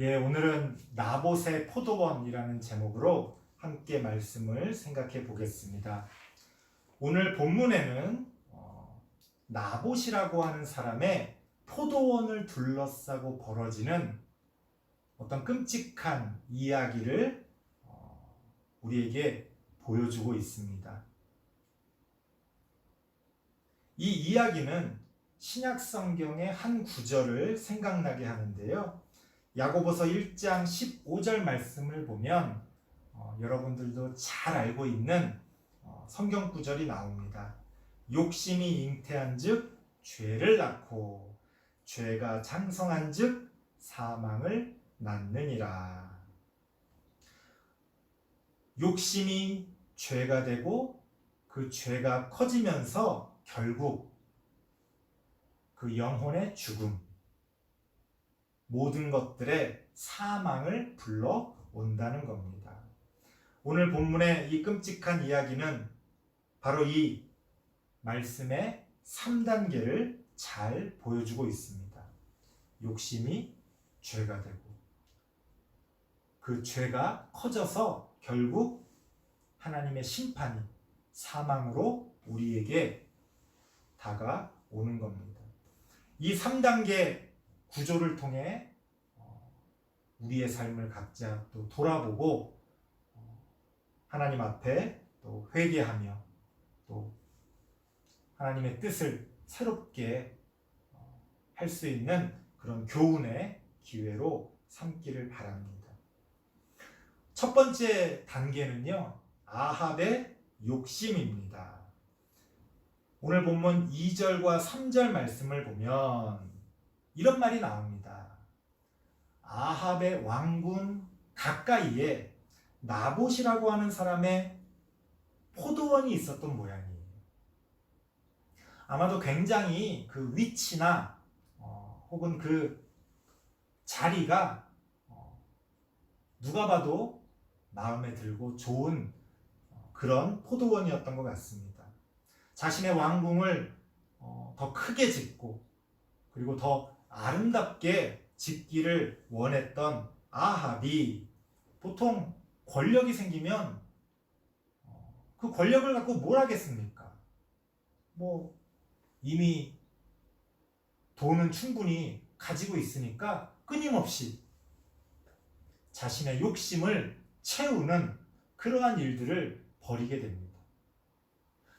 예, 오늘은 나봇의 포도원이라는 제목으로 함께 말씀을 생각해 보겠습니다. 오늘 본문에는 어, 나봇이라고 하는 사람의 포도원을 둘러싸고 벌어지는 어떤 끔찍한 이야기를 어, 우리에게 보여주고 있습니다. 이 이야기는 신약 성경의 한 구절을 생각나게 하는데요. 야고보서 1장 15절 말씀을 보면 어, 여러분들도 잘 알고 있는 어, 성경 구절이 나옵니다. 욕심이 잉태한즉 죄를 낳고 죄가 장성한즉 사망을 낳느니라. 욕심이 죄가 되고 그 죄가 커지면서 결국 그 영혼의 죽음, 모든 것들의 사망을 불러 온다는 겁니다. 오늘 본문의 이 끔찍한 이야기는 바로 이 말씀의 3단계를 잘 보여주고 있습니다. 욕심이 죄가 되고 그 죄가 커져서 결국 하나님의 심판이 사망으로 우리에게 다가오는 겁니다. 이 3단계 구조를 통해 어, 우리의 삶을 각자 또 돌아보고 어, 하나님 앞에 또 회개하며 또 하나님의 뜻을 새롭게 어, 할수 있는 그런 교훈의 기회로 삼기를 바랍니다. 첫 번째 단계는요, 아합의 욕심입니다. 오늘 본문 2절과 3절 말씀을 보면 이런 말이 나옵니다. 아합의 왕군 가까이에 나봇이라고 하는 사람의 포도원이 있었던 모양이에요. 아마도 굉장히 그 위치나 어, 혹은 그 자리가 어, 누가 봐도 마음에 들고 좋은 어, 그런 포도원이었던 것 같습니다. 자신의 왕궁을 어, 더 크게 짓고 그리고 더 아름답게 짓기를 원했던 아합이 보통 권력이 생기면 어, 그 권력을 갖고 뭘 하겠습니까? 뭐 이미 돈은 충분히 가지고 있으니까 끊임없이 자신의 욕심을 채우는 그러한 일들을 벌이게 됩니다.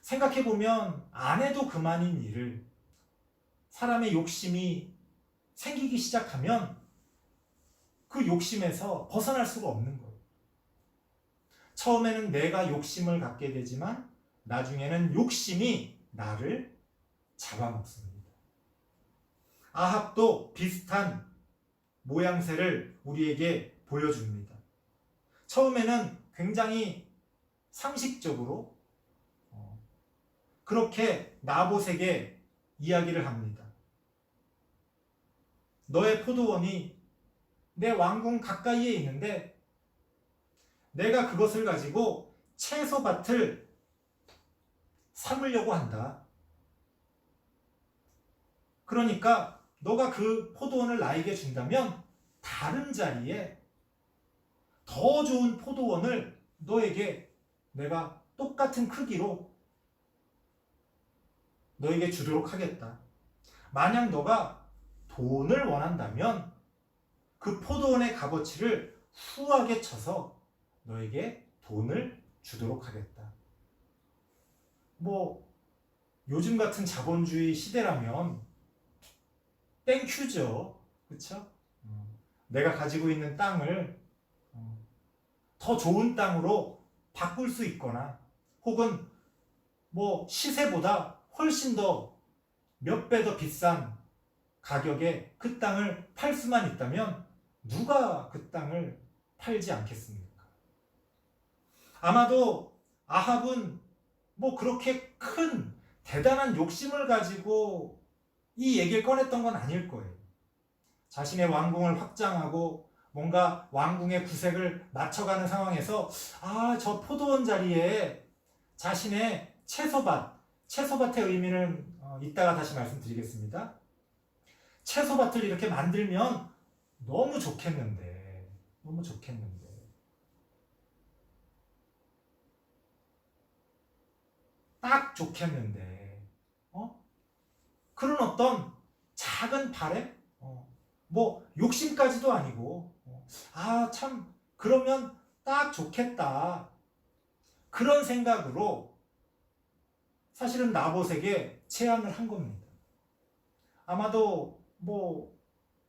생각해보면 안 해도 그만인 일을 사람의 욕심이 생기기 시작하면 그 욕심에서 벗어날 수가 없는 거예요. 처음에는 내가 욕심을 갖게 되지만 나중에는 욕심이 나를 잡아먹습니다. 아합도 비슷한 모양새를 우리에게 보여줍니다. 처음에는 굉장히 상식적으로 어, 그렇게 나봇에게 이야기를 합니다. 너의 포도원이 내 왕궁 가까이에 있는데 내가 그것을 가지고 채소밭을 삼으려고 한다. 그러니까 너가 그 포도원을 나에게 준다면 다른 자리에 더 좋은 포도원을 너에게 내가 똑같은 크기로 너에게 주도록 하겠다. 만약 너가 돈을 원한다면 그 포도원의 값어치를 후하게 쳐서 너에게 돈을 주도록 하겠다. 뭐 요즘 같은 자본주의 시대라면 땡큐죠. 그렇죠? 내가 가지고 있는 땅을 어, 더 좋은 땅으로 바꿀 수 있거나 혹은 뭐 시세보다 훨씬 더 몇 배 더 비싼 가격에 그 땅을 팔 수만 있다면 누가 그 땅을 팔지 않겠습니까? 아마도 아합은 뭐 그렇게 큰 대단한 욕심을 가지고 이 얘기를 꺼냈던 건 아닐 거예요. 자신의 왕궁을 확장하고 뭔가 왕궁의 구색을 맞춰가는 상황에서 아, 저 포도원 자리에 자신의 채소밭, 채소밭의 의미는 어, 이따가 다시 말씀드리겠습니다. 채소밭을 이렇게 만들면 너무 좋겠는데 너무 좋겠는데. 딱 좋겠는데, 어? 그런 어떤 작은 바램? 어, 뭐, 욕심까지도 아니고, 어, 아, 참, 그러면 딱 좋겠다. 그런 생각으로 사실은 나봇에게 제안을 한 겁니다. 아마도 뭐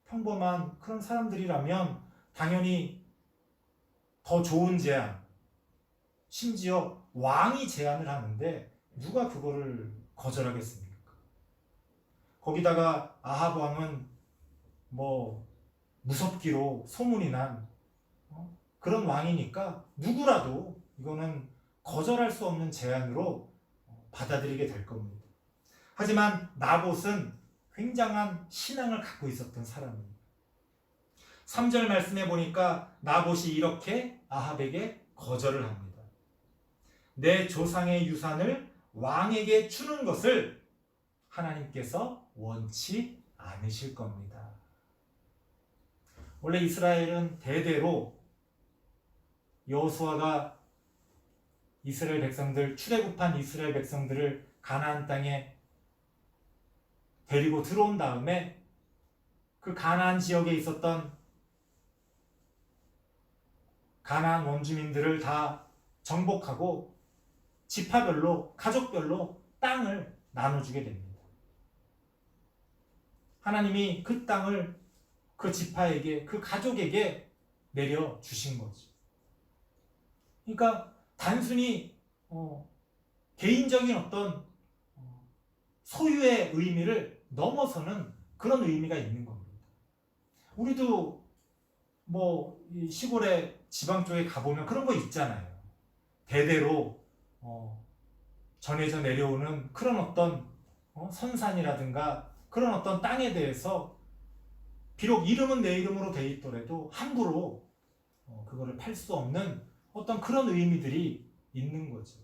평범한 그런 사람들이라면 당연히 더 좋은 제안, 심지어 왕이 제안을 하는데 누가 그거를 거절하겠습니까? 거기다가 아합 왕은 뭐 무섭기로 소문이 난 어? 그런 왕이니까 누구라도 이거는 거절할 수 없는 제안으로 어, 받아들이게 될 겁니다. 하지만 나봇은 굉장한 신앙을 갖고 있었던 사람입니다. 3절 말씀해 보니까 나봇이 이렇게 아합에게 거절을 합니다. 내 조상의 유산을 왕에게 주는 것을 하나님께서 원치 않으실 겁니다. 원래 이스라엘은 대대로 여호수아가 이스라엘 백성들 출애굽한 이스라엘 백성들을 가나안 땅에 데리고 들어온 다음에 그 가나안 지역에 있었던 가나안 원주민들을 다 정복하고 지파별로 가족별로 땅을 나눠주게 됩니다. 하나님이 그 땅을 그 지파에게 그 가족에게 내려 주신 거죠. 그러니까 단순히 어, 개인적인 어떤 어, 소유의 의미를 넘어서는 그런 의미가 있는 겁니다. 우리도 뭐 시골의 지방 쪽에 가보면 그런 거 있잖아요. 대대로 어, 전해져 내려오는 그런 어떤 어, 선산이라든가 그런 어떤 땅에 대해서 비록 이름은 내 이름으로 돼 있더라도 함부로 어, 그거를 팔 수 없는 어떤 그런 의미들이 있는 거죠.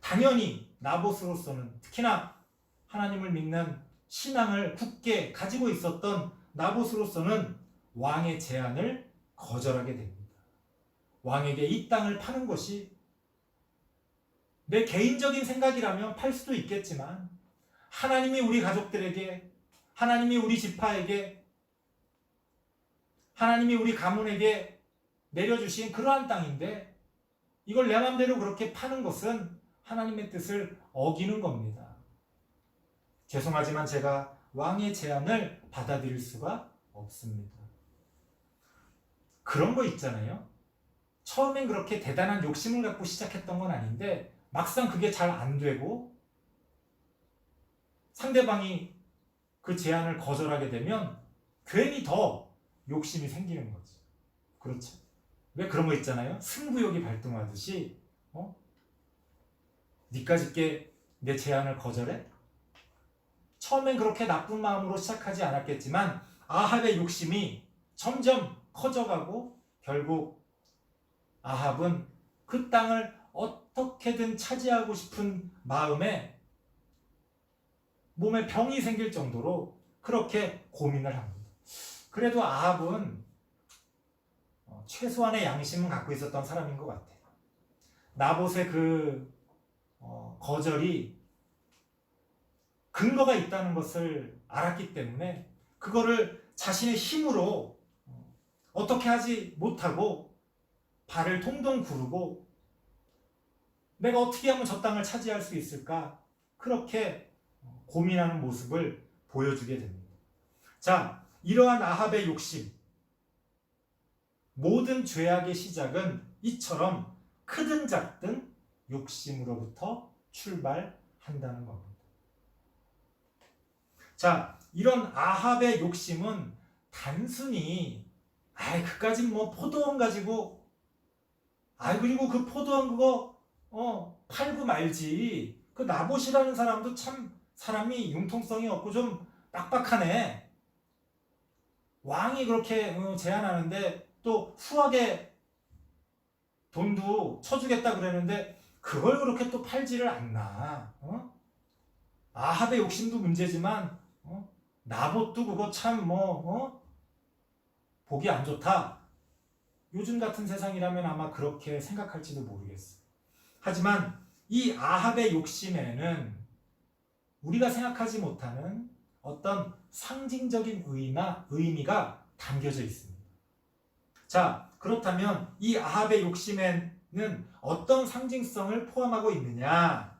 당연히 나봇으로서는 특히나 하나님을 믿는 신앙을 굳게 가지고 있었던 나봇으로서는 왕의 제안을 거절하게 됩니다. 왕에게 이 땅을 파는 것이 내 개인적인 생각이라면 팔 수도 있겠지만 하나님이 우리 가족들에게 하나님이 우리 지파에게 하나님이 우리 가문에게 내려주신 그러한 땅인데 이걸 내 마음대로 그렇게 파는 것은 하나님의 뜻을 어기는 겁니다. 죄송하지만 제가 왕의 제안을 받아들일 수가 없습니다. 그런 거 있잖아요. 처음엔 그렇게 대단한 욕심을 갖고 시작했던 건 아닌데 막상 그게 잘 안 되고 상대방이 그 제안을 거절하게 되면 괜히 더 욕심이 생기는 거죠. 그렇죠. 왜 그런 거 있잖아요. 승부욕이 발동하듯이 어? 니까짓게 내 제안을 거절해? 처음엔 그렇게 나쁜 마음으로 시작하지 않았겠지만 아합의 욕심이 점점 커져가고 결국 아합은 그 땅을 어떻게든 차지하고 싶은 마음에 몸에 병이 생길 정도로 그렇게 고민을 합니다. 그래도 아합은 어, 최소한의 양심은 갖고 있었던 사람인 것 같아요. 나봇의 그 어, 거절이 근거가 있다는 것을 알았기 때문에 그거를 자신의 힘으로 어, 어떻게 하지 못하고 발을 동동 구르고 내가 어떻게 하면 저 땅을 차지할 수 있을까 그렇게 고민하는 모습을 보여주게 됩니다. 자, 이러한 아합의 욕심 모든 죄악의 시작은 이처럼 크든 작든 욕심으로부터 출발한다는 겁니다. 자, 이런 아합의 욕심은 단순히 아이 그까진 뭐 포도원 가지고 아이 그리고 그 포도원 그거 어 팔고 말지 그 나봇이라는 사람도 참 사람이 융통성이 없고 좀 빡빡하네 왕이 그렇게 어, 제안하는데 또 후하게 돈도 쳐주겠다 그러는데 그걸 그렇게 또 팔지를 않나 어? 아합의 욕심도 문제지만 어? 나봇도 그거 참 뭐, 어? 보기 안 좋다. 요즘 같은 세상이라면 아마 그렇게 생각할지도 모르겠어요. 하지만 이 아합의 욕심에는 우리가 생각하지 못하는 어떤 상징적인 의나 의미가 담겨져 있습니다. 자, 그렇다면 이 아합의 욕심에는 어떤 상징성을 포함하고 있느냐?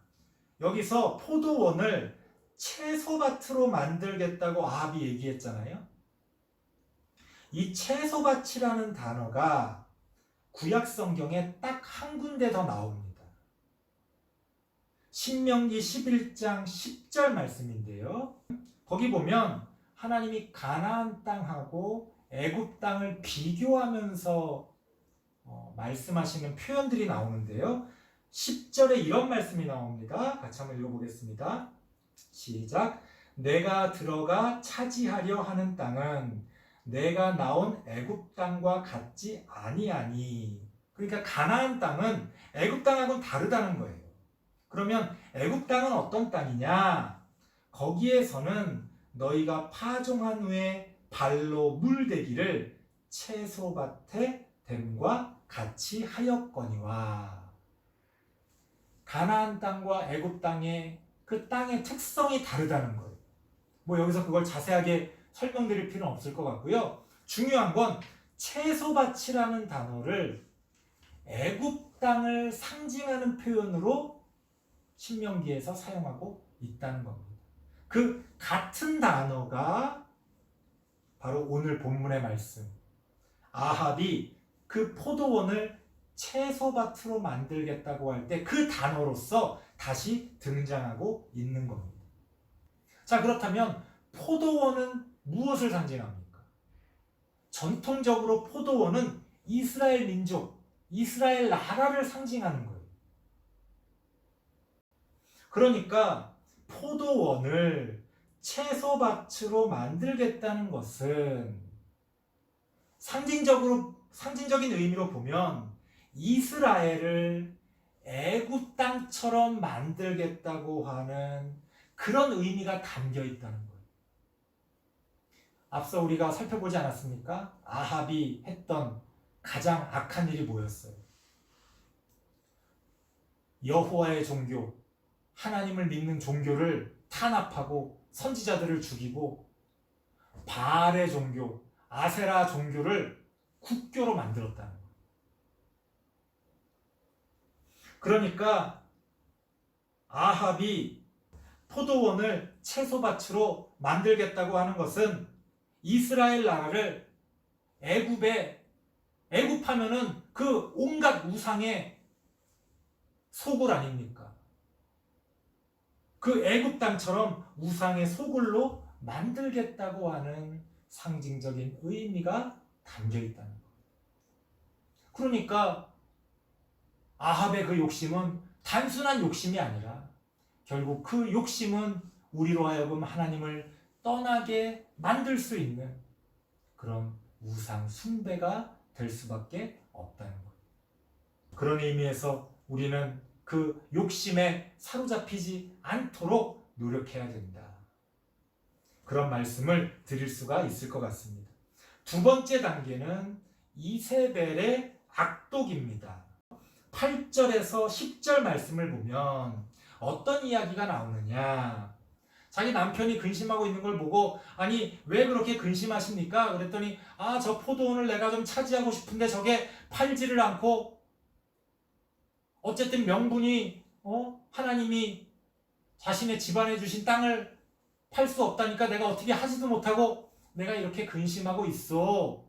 여기서 포도원을 채소밭으로 만들겠다고 아합이 얘기했잖아요. 이 채소밭이라는 단어가 구약 성경에 딱 한 군데 더 나옵니다. 신명기 11장 10절 말씀인데요. 거기 보면 하나님이 가나안 땅하고 애굽 땅을 비교하면서 어, 말씀하시는 표현들이 나오는데요. 10절에 이런 말씀이 나옵니다. 같이 한번 읽어보겠습니다. 시작. 내가 들어가 차지하려 하는 땅은 내가 나온 애굽 땅과 같지 아니하니. 그러니까 가나안 땅은 애굽 땅하고는 다르다는 거예요. 그러면 애굽 땅은 어떤 땅이냐? 거기에서는 너희가 파종한 후에 발로 물대기를 채소밭에 됨과 같이 하였거니와 가나안 땅과 애굽 땅의 그 땅의 특성이 다르다는 거예요. 뭐 여기서 그걸 자세하게 설명드릴 필요는 없을 것 같고요. 중요한 건 채소밭이라는 단어를 애굽 땅을 상징하는 표현으로 신명기에서 사용하고 있다는 겁니다. 그 같은 단어가 바로 오늘 본문의 말씀. 아합이 그 포도원을 채소밭으로 만들겠다고 할 때 그 단어로서 다시 등장하고 있는 겁니다. 자, 그렇다면 포도원은 무엇을 상징합니까? 전통적으로 포도원은 이스라엘 민족, 이스라엘 나라를 상징하는 거예요. 그러니까 포도원을 채소밭으로 만들겠다는 것은 상징적으로 상징적인 의미로 보면 이스라엘을 애굽 땅처럼 만들겠다고 하는 그런 의미가 담겨 있다는 거예요. 앞서 우리가 살펴보지 않았습니까? 아합이 했던 가장 악한 일이 뭐였어요? 여호와의 종교, 하나님을 믿는 종교를 탄압하고 선지자들을 죽이고 바알의 종교, 아세라 종교를 국교로 만들었다는 거예요. 그러니까 아합이 포도원을 채소밭으로 만들겠다고 하는 것은 이스라엘 나라를 애굽에 애굽하면은 그 온갖 우상의 소굴 아닙니까? 그 애굽 땅처럼 우상의 소굴로 만들겠다고 하는 상징적인 의미가 담겨 있다는 거. 그러니까 아합의 그 욕심은 단순한 욕심이 아니라 결국 그 욕심은 우리로 하여금 하나님을 떠나게 만들 수 있는 그런 우상 숭배가 될 수밖에 없다는 것. 그런 의미에서 우리는 그 욕심에 사로잡히지 않도록 노력해야 된다. 그런 말씀을 드릴 수가 있을 것 같습니다. 두 번째 단계는 이세벨의 악독입니다. 8절에서 10절 말씀을 보면 어떤 이야기가 나오느냐. 자기 남편이 근심하고 있는 걸 보고 아니 왜 그렇게 근심하십니까? 그랬더니 아 저 포도원을 내가 좀 차지하고 싶은데 저게 팔지를 않고 어쨌든 명분이 어 하나님이 자신의 집안에 주신 땅을 팔 수 없다니까 내가 어떻게 하지도 못하고 내가 이렇게 근심하고 있어.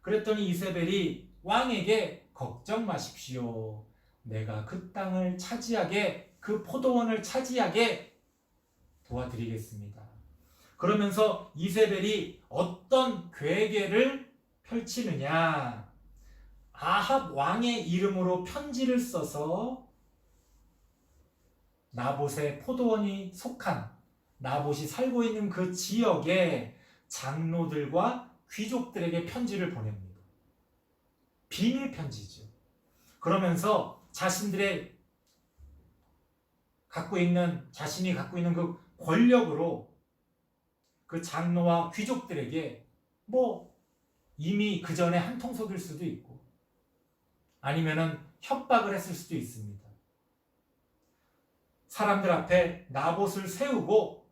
그랬더니 이세벨이 왕에게 걱정 마십시오. 내가 그 땅을 차지하게 그 포도원을 차지하게 도와드리겠습니다. 그러면서 이세벨이 어떤 괴계를 펼치느냐? 아합 왕의 이름으로 편지를 써서 나봇의 포도원이 속한 나봇이 살고 있는 그 지역에 장로들과 귀족들에게 편지를 보냅니다. 비밀 편지죠. 그러면서 자신들의 갖고 있는 자신이 갖고 있는 그 권력으로 그 장로와 귀족들에게 뭐 이미 그 전에 한통 속일 수도 있고 아니면은 협박을 했을 수도 있습니다. 사람들 앞에 나봇을 세우고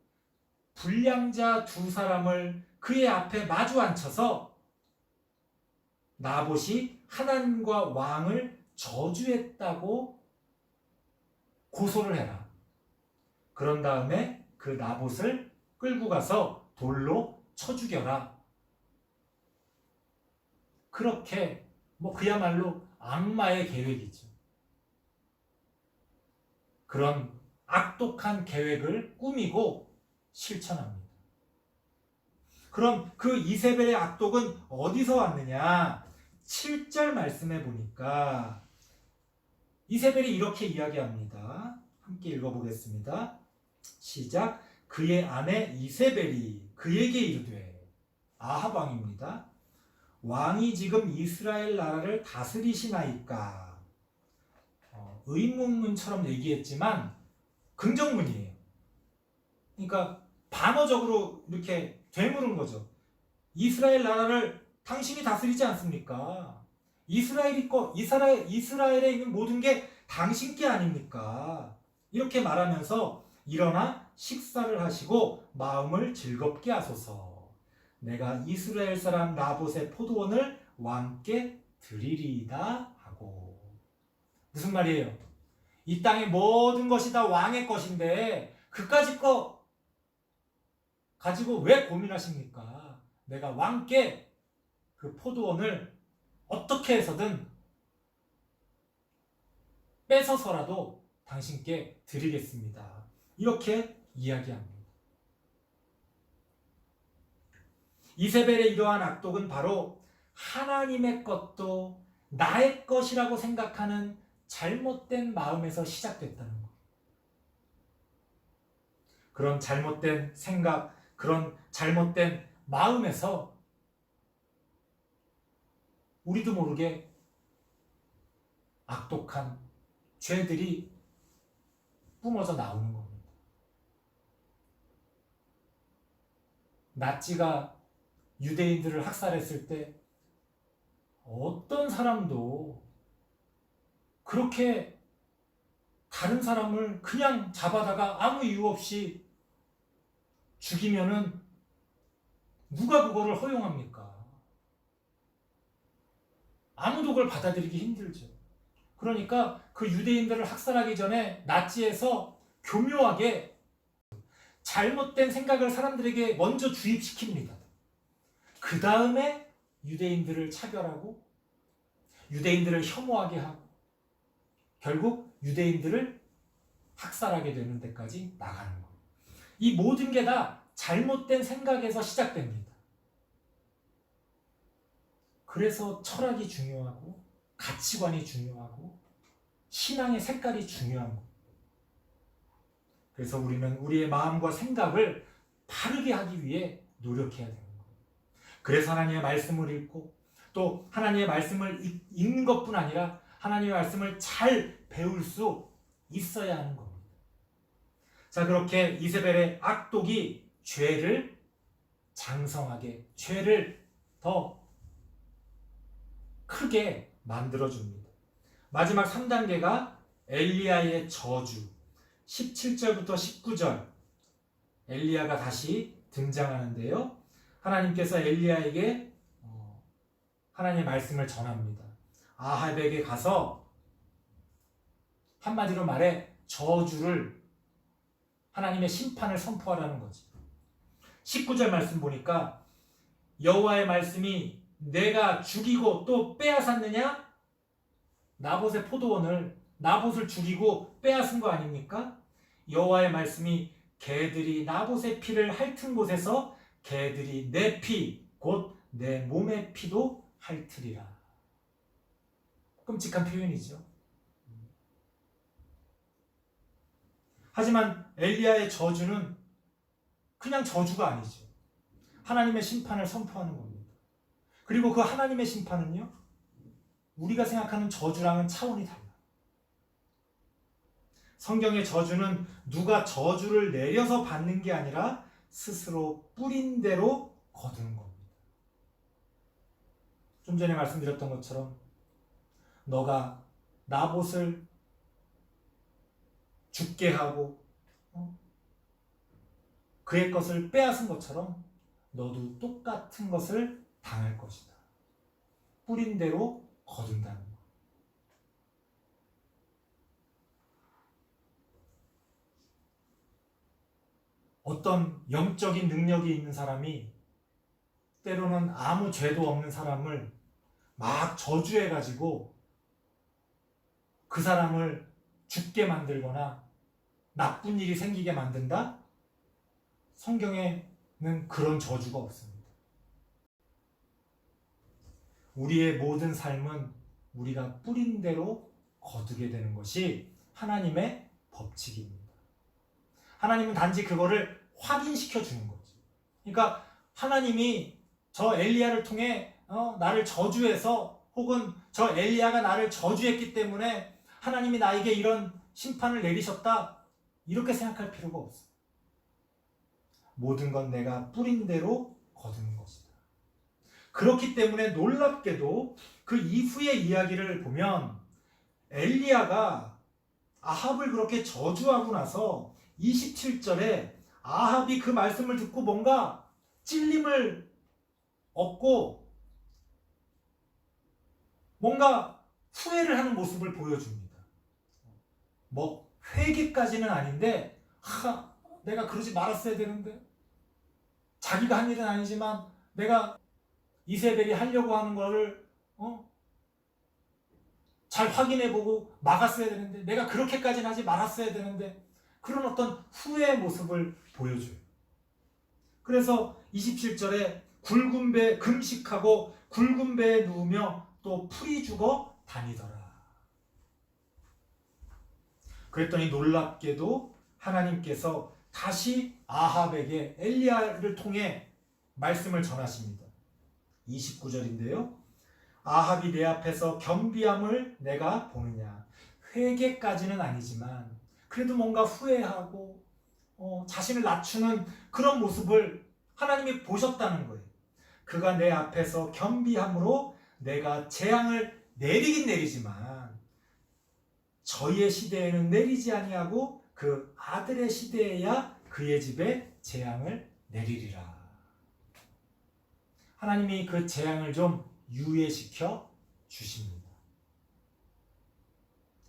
불량자 두 사람을 그의 앞에 마주 앉혀서 나봇이 하나님과 왕을 저주했다고 고소를 해라. 그런 다음에 그 나봇을 끌고 가서 돌로 쳐 죽여라. 그렇게 뭐 그야말로 악마의 계획이죠. 그런 악독한 계획을 꾸미고 실천합니다. 그럼 그 이세벨의 악독은 어디서 왔느냐? 7절 말씀해 보니까 이세벨이 이렇게 이야기합니다. 함께 읽어보겠습니다. 시작. 그의 아내 이세벨이 그에게 이르되 아합 왕입니다. 왕이 지금 이스라엘 나라를 다스리시나이까? 어, 의문문처럼 얘기했지만 긍정문이에요. 그러니까 반어적으로 이렇게 되물은 거죠. 이스라엘 나라를 당신이 다스리지 않습니까? 이스라엘이 거 이스라엘 이스라엘에 있는 모든 게 당신 게 아닙니까? 이렇게 말하면서 일어나 식사를 하시고 마음을 즐겁게 하소서. 내가 이스라엘 사람 나봇의 포도원을 왕께 드리리이다 하고 무슨 말이에요? 이 땅의 모든 것이 다 왕의 것인데 그까짓 거 가지고 왜 고민하십니까? 내가 왕께 그 포도원을 어떻게 해서든 뺏어서라도 당신께 드리겠습니다. 이렇게 이야기합니다. 이세벨의 이러한 악독은 바로 하나님의 것도 나의 것이라고 생각하는 잘못된 마음에서 시작됐다는 것. 그런 잘못된 생각, 그런 잘못된 마음에서 우리도 모르게 악독한 죄들이 뿜어져 나오는 겁니다. 나치가 유대인들을 학살했을 때 어떤 사람도 그렇게 다른 사람을 그냥 잡아다가 아무 이유 없이 죽이면은 누가 그거를 허용합니까? 아무도 그걸 받아들이기 힘들죠. 그러니까 그 유대인들을 학살하기 전에 나치에서 교묘하게 잘못된 생각을 사람들에게 먼저 주입시킵니다. 그 다음에 유대인들을 차별하고 유대인들을 혐오하게 하고 결국 유대인들을 학살하게 되는 데까지 나가는 거예요. 이 모든 게 다 잘못된 생각에서 시작됩니다. 그래서 철학이 중요하고 가치관이 중요하고 신앙의 색깔이 중요한 거예요. 그래서 우리는 우리의 마음과 생각을 바르게 하기 위해 노력해야 됩니다. 그래서 하나님의 말씀을 읽고 또 하나님의 말씀을 읽- 읽는 것뿐 아니라 하나님의 말씀을 잘 배울 수 있어야 하는 겁니다. 자, 그렇게 이세벨의 악독이 죄를 장성하게, 죄를 더 크게 만들어줍니다. 마지막 3단계가 엘리야의 저주. 17절부터 19절. 엘리야가 다시 등장하는데요. 하나님께서 엘리야에게 어, 하나님의 말씀을 전합니다. 아합에게 가서 한마디로 말해 저주를 하나님의 심판을 선포하라는 거지. 19절 말씀 보니까 여호와의 말씀이 내가 죽이고 또 빼앗았느냐? 나봇의 포도원을 나봇을 죽이고 빼앗은 거 아닙니까? 여호와의 말씀이 개들이 나봇의 피를 핥은 곳에서 개들이 내 피, 곧 내 몸의 피도 핥으리라. 끔찍한 표현이죠. 하지만 엘리야의 저주는 그냥 저주가 아니죠. 하나님의 심판을 선포하는 겁니다. 그리고 그 하나님의 심판은요, 우리가 생각하는 저주랑은 차원이 달라요. 성경의 저주는 누가 저주를 내려서 받는 게 아니라 스스로 뿌린 대로 거두는 겁니다. 좀 전에 말씀드렸던 것처럼 너가 나봇을 죽게 하고 어? 그의 것을 빼앗은 것처럼 너도 똑같은 것을 당할 것이다. 뿌린 대로 거둔다는 것. 어떤 영적인 능력이 있는 사람이 때로는 아무 죄도 없는 사람을 막 저주해가지고 그 사람을 죽게 만들거나 나쁜 일이 생기게 만든다? 성경에는 그런 저주가 없습니다. 우리의 모든 삶은 우리가 뿌린 대로 거두게 되는 것이 하나님의 법칙입니다. 하나님은 단지 그거를 확인시켜 주는 거지. 그러니까 하나님이 저 엘리야를 통해 어, 나를 저주해서 혹은 저 엘리야가 나를 저주했기 때문에 하나님이 나에게 이런 심판을 내리셨다 이렇게 생각할 필요가 없어. 모든 건 내가 뿌린 대로 거두는 것이다. 그렇기 때문에 놀랍게도 그 이후의 이야기를 보면 엘리야가 아합을 그렇게 저주하고 나서 27절에 아합이 그 말씀을 듣고 뭔가 찔림을 얻고 뭔가 후회를 하는 모습을 보여줍니다. 뭐 회개까지는 아닌데 하, 내가 그러지 말았어야 되는데 자기가 한 일은 아니지만 내가 이세벨이 하려고 하는 거를 어? 잘 확인해 보고 막았어야 되는데 내가 그렇게까지는 하지 말았어야 되는데 그런 어떤 후회의 모습을 보여줘요. 그래서 27절에 굵은 배 금식하고 굵은 배에 누우며 또 풀이 죽어 다니더라. 그랬더니 놀랍게도 하나님께서 다시 아합에게 엘리야를 통해 말씀을 전하십니다. 29절인데요. 아합이 내 앞에서 겸비함을 내가 보느냐. 회개까지는 아니지만 그래도 뭔가 후회하고 어, 자신을 낮추는 그런 모습을 하나님이 보셨다는 거예요. 그가 내 앞에서 겸비함으로 내가 재앙을 내리긴 내리지만 저희의 시대에는 내리지 아니하고 그 아들의 시대에야 그의 집에 재앙을 내리리라. 하나님이 그 재앙을 좀 유예시켜 주십니다.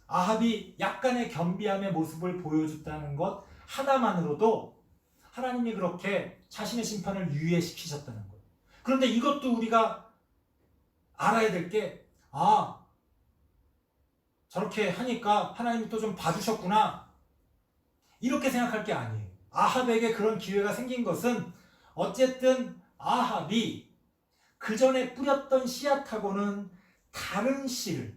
아합이 약간의 겸비함의 모습을 보여줬다는 것 하나만으로도 하나님이 그렇게 자신의 심판을 유예시키셨다는 거예요. 그런데 이것도 우리가 알아야 될 게, 아, 저렇게 하니까 하나님이 또 좀 봐주셨구나. 이렇게 생각할 게 아니에요. 아합에게 그런 기회가 생긴 것은 어쨌든 아합이 그 전에 뿌렸던 씨앗하고는 다른 씨를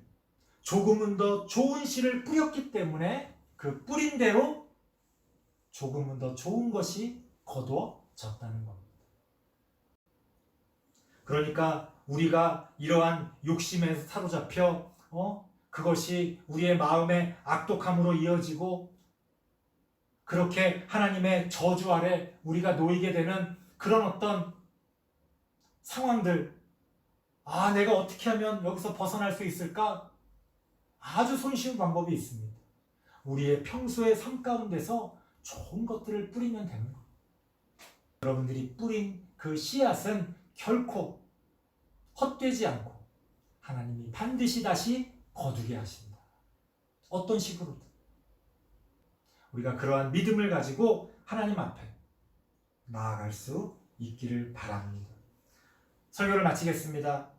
조금은 더 좋은 씨를 뿌렸기 때문에 그 뿌린 대로 조금은 더 좋은 것이 거두어졌다는 겁니다. 그러니까 우리가 이러한 욕심에 사로잡혀 어? 그것이 우리의 마음의 악독함으로 이어지고 그렇게 하나님의 저주 아래 우리가 놓이게 되는 그런 어떤 상황들 아 내가 어떻게 하면 여기서 벗어날 수 있을까? 아주 손쉬운 방법이 있습니다. 우리의 평소의 삶 가운데서 좋은 것들을 뿌리면 되는 거예요. 여러분들이 뿌린 그 씨앗은 결코 헛되지 않고 하나님이 반드시 다시 거두게 하신다. 어떤 식으로든. 우리가 그러한 믿음을 가지고 하나님 앞에 나아갈 수 있기를 바랍니다. 설교를 마치겠습니다.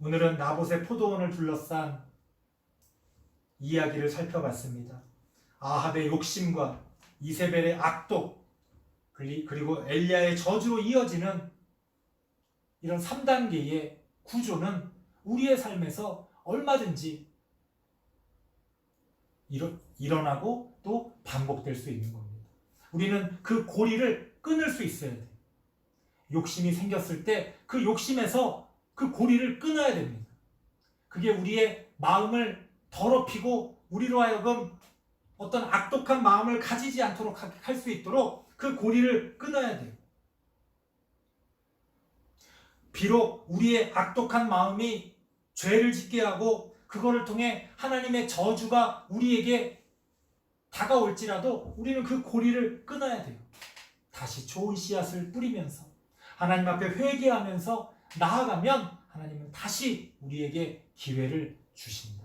오늘은 나봇의 포도원을 둘러싼 이야기를 살펴봤습니다. 아합의 욕심과 이세벨의 악독 그리고 엘리야의 저주로 이어지는 이런 3단계의 구조는 우리의 삶에서 얼마든지 일어, 일어나고 또 반복될 수 있는 겁니다. 우리는 그 고리를 끊을 수 있어야 돼요. 욕심이 생겼을 때 그 욕심에서 그 고리를 끊어야 됩니다. 그게 우리의 마음을 더럽히고 우리로 하여금 어떤 악독한 마음을 가지지 않도록 할 수 있도록 그 고리를 끊어야 돼요. 비록 우리의 악독한 마음이 죄를 짓게 하고 그거를 통해 하나님의 저주가 우리에게 다가올지라도 우리는 그 고리를 끊어야 돼요. 다시 좋은 씨앗을 뿌리면서 하나님 앞에 회개하면서 나아가면 하나님은 다시 우리에게 기회를 주신다.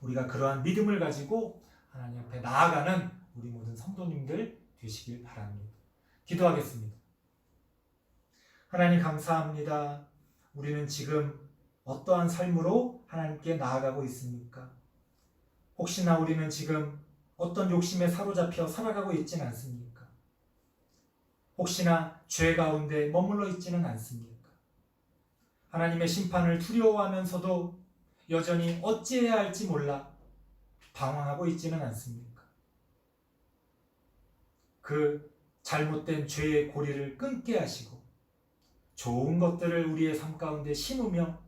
우리가 그러한 믿음을 가지고 하나님 앞에 나아가는 우리 모든 성도님들 되시길 바랍니다. 기도하겠습니다. 하나님 감사합니다. 우리는 지금 어떠한 삶으로 하나님께 나아가고 있습니까? 혹시나 우리는 지금 어떤 욕심에 사로잡혀 살아가고 있지는 않습니까? 혹시나 죄 가운데 머물러 있지는 않습니까? 하나님의 심판을 두려워하면서도 여전히 어찌해야 할지 몰라 방황하고 있지는 않습니까? 그 잘못된 죄의 고리를 끊게 하시고 좋은 것들을 우리의 삶 가운데 심으며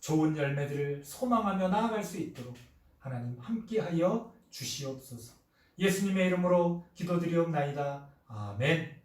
좋은 열매들을 소망하며 나아갈 수 있도록 하나님 함께하여 주시옵소서. 예수님의 이름으로 기도드리옵나이다. 아멘.